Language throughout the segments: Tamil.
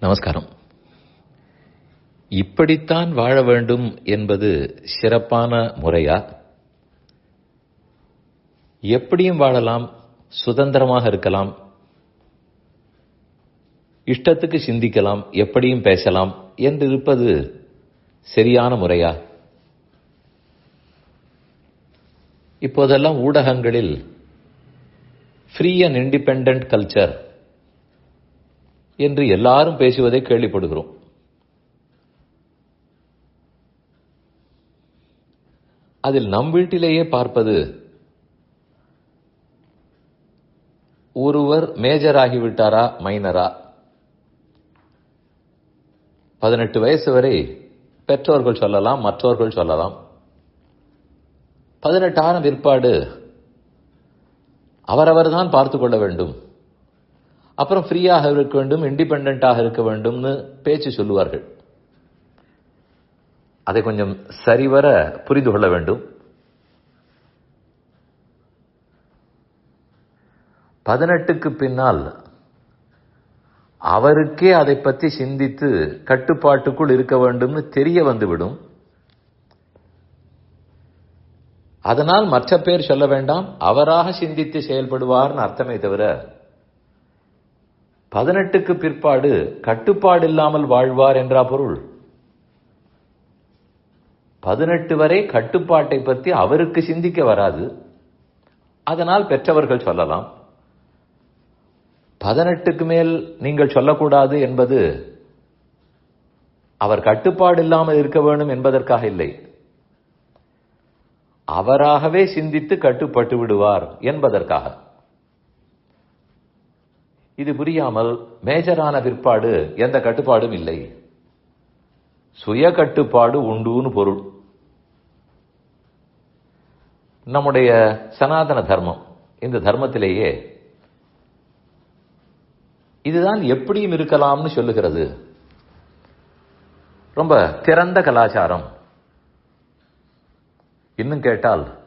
நமஸ்காரம். இப்படித்தான் வாழ வேண்டும் என்பது சிறப்பான முறையா? எப்படியும் வாழலாம் சுதந்திரமாக இருக்கலாம். இஷ்டத்துக்கு சிந்திக்கலாம் எப்படியும் பேசலாம் என்று இருப்பது சரியான முறையா? இப்போதெல்லாம் ஊடகங்களில் ஃப்ரீ அண்ட் இண்டிபெண்ட் கல்ச்சர் என்று எல்லாரும் பேசுவதை கேள்விப்படுகிறோம். அதில் நம் வீட்டிலேயே பார்ப்பது ஒருவர் மேஜர் ஆகிவிட்டாரா மைனரா பதினெட்டு வயசு வரை பெற்றோர்கள் சொல்லலாம் மற்றவர்கள் சொல்லலாம். பதினெட்டான பிற்பாடு அவரவர் தான் பார்த்து கொள்ள வேண்டும். அப்புறம் ஃப்ரீயாக இருக்க வேண்டும் இண்டிபெண்டாக இருக்க வேண்டும்னு பேச்சு சொல்லுவார்கள். அதை கொஞ்சம் சரிவர புரிந்து கொள்ள வேண்டும். பதினெட்டுக்கு பின்னால் அவருக்கே அதை பற்றி சிந்தித்து கட்டுப்பாட்டுக்குள் இருக்க வேண்டும்னு தெரிய வந்துவிடும். அதனால் மற்ற பேர் சொல்ல வேண்டாம். அவராக சிந்தித்து செயல்படுவார்னு அர்த்தமே தவிர பதினெட்டுக்கு பிற்பாடு கட்டுப்பாடு இல்லாமல் வாழ்வார் என்றா பொருள். பதினெட்டு வரை கட்டுப்பாட்டை பற்றி அவருக்கு சிந்திக்க வராது. அதனால் பெற்றவர்கள் சொல்லலாம். பதினெட்டுக்கு மேல் நீங்கள் சொல்லக்கூடாது என்பது அவர் கட்டுப்பாடு இல்லாமல் இருக்க வேண்டும் என்பதற்காக இல்லை. அவராகவே சிந்தித்து கட்டுப்பட்டு விடுவார் என்பதற்காக. இது புரியாமல் மேஜரான பிற்பாடு எந்த கட்டுப்பாடும் இல்லை. சுய கட்டுப்பாடு உண்டுன்னு பொருள். நம்முடைய சனாதன தர்மம் இந்த தர்மத்திலேயே இதுதான் எப்படியும் இருக்கலாம்னு சொல்லுகிறது. ரொம்ப திறந்த கலாச்சாரம். இன்னும் கேட்டால்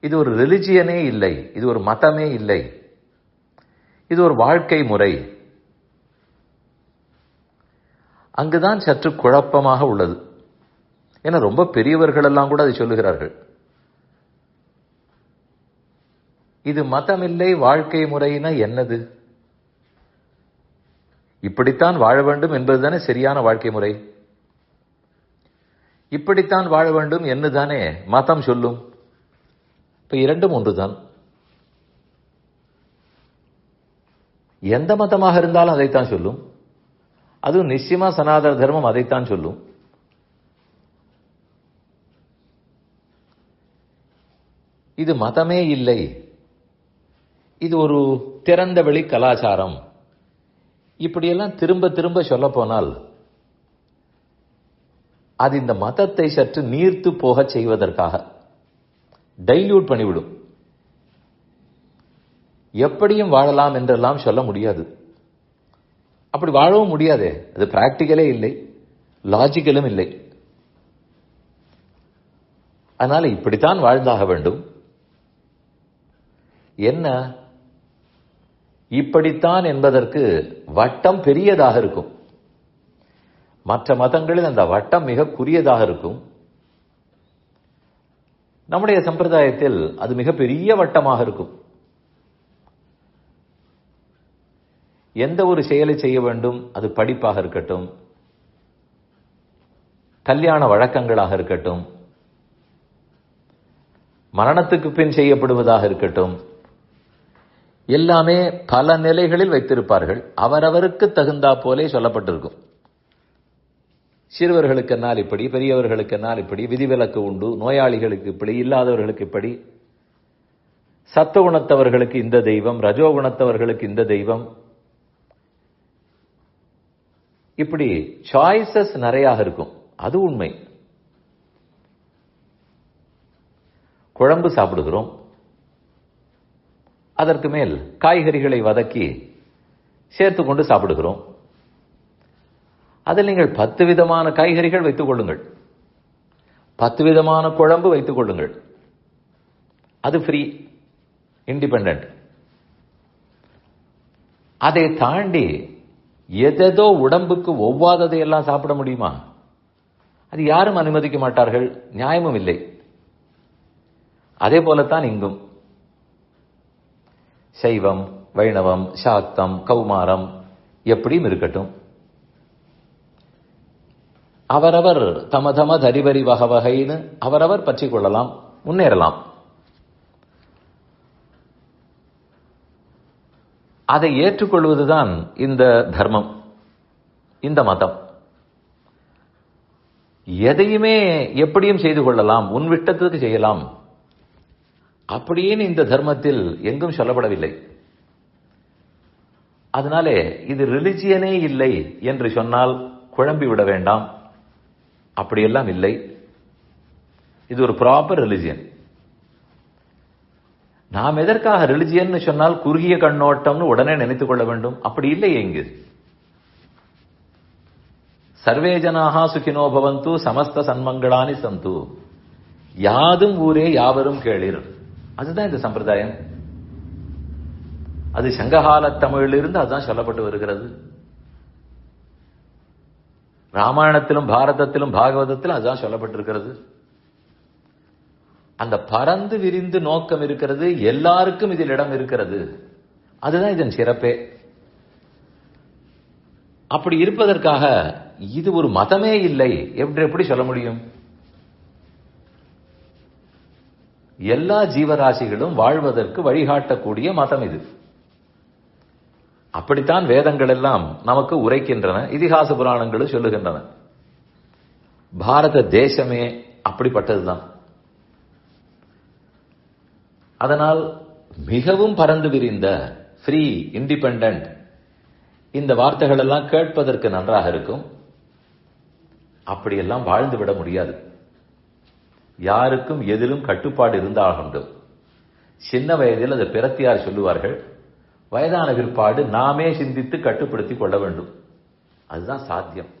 இது ஒரு ரிலிஜியனே இல்லை இது ஒரு மதமே இல்லை. இது ஒரு வாழ்க்கை முறை. அங்குதான் சற்று குழப்பமாக உள்ளது. ஏன்னா ரொம்ப பெரியவர்கள் எல்லாம் கூட அதை சொல்லுகிறார்கள். இது மதமில்லை வாழ்க்கை முறைனா என்னது? இப்படித்தான் வாழ வேண்டும் என்பதுதானே சரியான வாழ்க்கை முறை? இப்படித்தான் வாழ வேண்டும் என்னதானே மதம் சொல்லும்? இப்ப இரண்டும் ஒன்றுதான். எந்த மதமாக இருந்தாலும் அதைத்தான் சொல்லும். அதுவும் நிச்சயமா சனாதன தர்மம் அதைத்தான் சொல்லும். இது மதமே இல்லை. இது ஒரு திறந்த வெளி கலாச்சாரம். இப்படியெல்லாம் திரும்ப திரும்ப சொல்ல போனால் அது இந்த மதத்தை சற்று நீர்த்து போக செய்வதற்காக டைல்யூட் பண்ணிவிடும். எப்படியும் வாழலாம் என்றெல்லாம் சொல்ல முடியாது. அப்படி வாழவும் முடியாதே. அது பிராக்டிக்கலே இல்லை. லாஜிக்கலும் இல்லை. அதனால இப்படித்தான் வாழ்ந்தாக வேண்டும். என்ன? இப்படித்தான் என்பதற்கு வட்டம் பெரியதாக இருக்கும். மற்ற மதங்களில் அந்த வட்டம் மிக குறியதாக இருக்கும். நம்முடைய சம்பிரதாயத்தில் அது மிக பெரிய வட்டமாக இருக்கும். எந்த ஒரு செயலை செய்ய வேண்டும்? அது படிப்பாக இருக்கட்டும். கல்யாண வழக்கங்களாக இருக்கட்டும். மரணத்துக்கு பின் செய்யப்படுவதாக இருக்கட்டும். எல்லாமே பல நிலைகளில் வைத்திருப்பார்கள். அவரவருக்கு தகுந்தா போலே சொல்லப்பட்டிருக்கும். சிறுவர்களுக்கு என்னால் இப்படி பெரியவர்களுக்கு என்னால் இப்படி விதிவிலக்கு உண்டு நோயாளிகளுக்கு இப்படி இல்லாதவர்களுக்கு இப்படி. சத்துவகுணத்தவர்களுக்கு இந்த தெய்வம் ரஜோகுணத்தவர்களுக்கு இந்த தெய்வம். இப்படி சாய்ஸஸ் நிறையாக இருக்கும். அது உண்மை. குழம்பு சாப்பிடுகிறோம். அதற்கு மேல் காய்கறிகளை வதக்கி சேர்த்து கொண்டு சாப்பிடுகிறோம். அதில் நீங்கள் பத்து விதமான காய்கறிகள் வைத்துக் கொள்ளுங்கள். பத்து விதமான குழம்பு வைத்துக் கொள்ளுங்கள். அது ஃப்ரீ இண்டிபெண்ட் அதை தாண்டி எதேதோ உடம்புக்கு ஒவ்வாததை எல்லாம் சாப்பிட முடியுமா? அது யாரும் அனுமதிக்க மாட்டார்கள். நியாயமும் இல்லை. அதே போலத்தான் இங்கும். சைவம் வைணவம் சாக்தம் கௌமாரம் எப்படியும் இருக்கட்டும். அவரவர் தம தம தரிவரி வகை வகைன்னு அவரவர் பற்றி கொள்ளலாம் முன்னேறலாம். அதை ஏற்றுக்கொள்வதுதான் இந்த தர்மம் இந்த மதம். எதையுமே எப்படியும் செய்து கொள்ளலாம் உன் விட்டத்துக்கு செய்யலாம். அப்படின்னு இந்த தர்மத்தில் எங்கும் சொல்லப்படவில்லை. அதனாலே இது ரிலிஜியனே இல்லை என்று சொன்னால் குழம்பி விட வேண்டாம். அப்படியெல்லாம் இல்லை. இது ஒரு ப்ராப்பர் ரிலிஜியன் நாம் எதற்காக ரிலிஜியன் சொன்னால் குறுகிய கண்ணோட்டம்னு உடனே நினைத்துக் கொள்ள வேண்டும். அப்படி இல்லை இங்கு. சர்வே ஜனாகா சுகினோ பவந்து சமஸ்த சன்மங்களானி சந்து. யாதும் ஊரே யாவரும் கேளிர். அதுதான் இந்த சம்பிரதாயம். அது சங்ககால தமிழிலிருந்து அதுதான் சொல்லப்பட்டு வருகிறது. ராமாயணத்திலும் பாரதத்திலும் பாகவதத்திலும் அதுதான் சொல்லப்பட்டிருக்கிறது. அந்த பறந்து விரிந்து நோக்கம் இருக்கிறது எல்லாருக்கும் இதில் இடம் இருக்கிறது. அதுதான் இதன் சிறப்பே. அப்படி இருப்பதற்காக இது ஒரு மதமே இல்லை எப்படி எப்படி சொல்ல முடியும்? எல்லா ஜீவராசிகளும் வாழ்வதற்கு வழிகாட்டக்கூடிய மதம் இது. அப்படித்தான் வேதங்கள் எல்லாம் நமக்கு உரைக்கின்றன இதிகாச புராணங்களும் சொல்லுகின்றன. பாரத தேசமே அப்படிப்பட்டதுதான். அதனால் மிகவும் பறந்து விரிந்த ஃப்ரீ இண்டிபெண்ட் இந்த வார்த்தைகள் எல்லாம் கேட்பதற்கு நன்றாக இருக்கும். அப்படியெல்லாம் வாழ்ந்து விட முடியாது. யாருக்கும் எதிலும் கட்டுப்பாடு இருந்தால் உண்டு. சின்ன வயதில் அதை பிறத்தியார் சொல்லுவார்கள் வயதான பிற்பாடு நாமே சிந்தித்து கட்டுப்படுத்திக் கொள்ள வேண்டும். அதுதான் சாத்தியம்.